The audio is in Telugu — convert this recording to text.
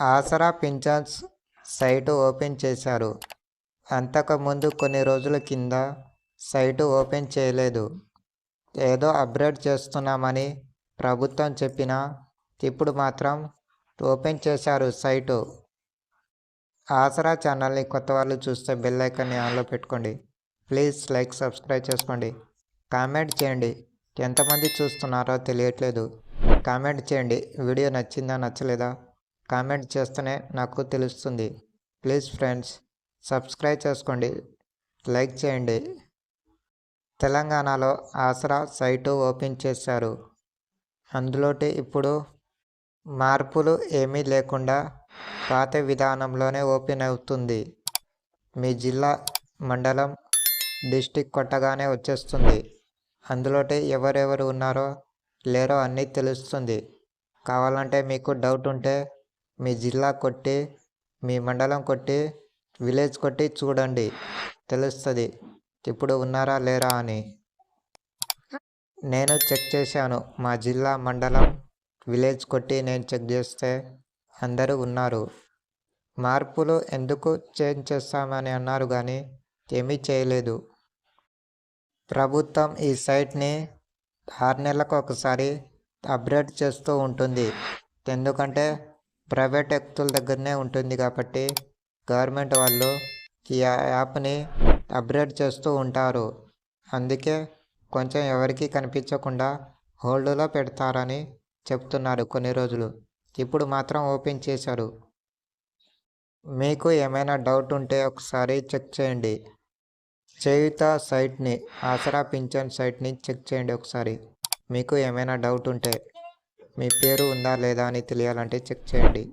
ఆసరా పింఛన్స్ సైటు ఓపెన్ చేశారు. అంతకుముందు కొన్ని రోజుల కింద సైటు ఓపెన్ చేయలేదు. ఏదో అప్గ్రేడ్ చేస్తున్నామని ప్రభుత్వం చెప్పినా ఇప్పుడు మాత్రం ఓపెన్ చేశారు సైటు. ఆసరా ఛానల్ని కొత్త వాళ్ళు చూస్తే బెల్ ఐకాన్ని ఆన్లో పెట్టుకోండి. ప్లీజ్ లైక్ సబ్స్క్రైబ్ చేసుకోండి. కామెంట్ చేయండి. ఎంతమంది చూస్తున్నారో తెలియట్లేదు. కామెంట్ చేయండి. వీడియో నచ్చిందా నచ్చలేదా? కామెంట్ చేస్తేనే నాకు తెలుస్తుంది. ప్లీజ్ ఫ్రెండ్స్ సబ్స్క్రైబ్ చేసుకోండి. లైక్ చేయండి. తెలంగాణలో ఆసరా సైటు ఓపెన్ చేశారు. అందులోటి ఇప్పుడు మార్పులు ఏమీ లేకుండా పాత విధానంలోనే ఓపెన్ అవుతుంది. మీ జిల్లా మండలం డిస్టిక్ కొట్టగానే వచ్చేస్తుంది. అందులోటి ఎవరెవరు ఉన్నారో లేరో అన్నీ తెలుస్తుంది. కావాలంటే మీకు డౌట్ ఉంటే మీ జిల్లా కొట్టి మీ మండలం కొట్టి విలేజ్ కొట్టి చూడండి తెలుస్తుంది. ఇప్పుడు ఉన్నారా లేరా అని. నేను చెక్ చేశాను. మా జిల్లా మండలం విలేజ్ కొట్టి నేను చెక్ చేస్తే అందరూ ఉన్నారు. మార్పులు ఎందుకు చేంజ్ చేస్తామని అన్నారు కానీ ఏమీ చేయలేదు. ప్రభుత్వం ఈ సైట్ని ఆరు నెలలకు ఒకసారి అప్డేట్ చేస్తూ ఉంటుంది. ఎందుకంటే ప్రైవేట్ వ్యక్తుల దగ్గరనే ఉంటుంది కాబట్టి గవర్నమెంట్ వాళ్ళు ఈ యాప్ని అప్గ్రేడ్ చేస్తూ ఉంటారు. అందుకే కొంచెం ఎవరికీ కనిపించకుండా హోల్డ్లో పెడతారని చెప్తున్నారు కొన్ని రోజులు. ఇప్పుడు మాత్రం ఓపెన్ చేశారు. మీకు ఏమైనా డౌట్ ఉంటే ఒకసారి చెక్ చేయండి. చేయుత సైట్ని ఆసరా పింఛన్ సైట్ని చెక్ చేయండి ఒకసారి. మీకు ఏమైనా డౌట్ ఉంటే మీ పేరు ఉందా లేదా అని తెలియాలంటే చెక్ చేయండి.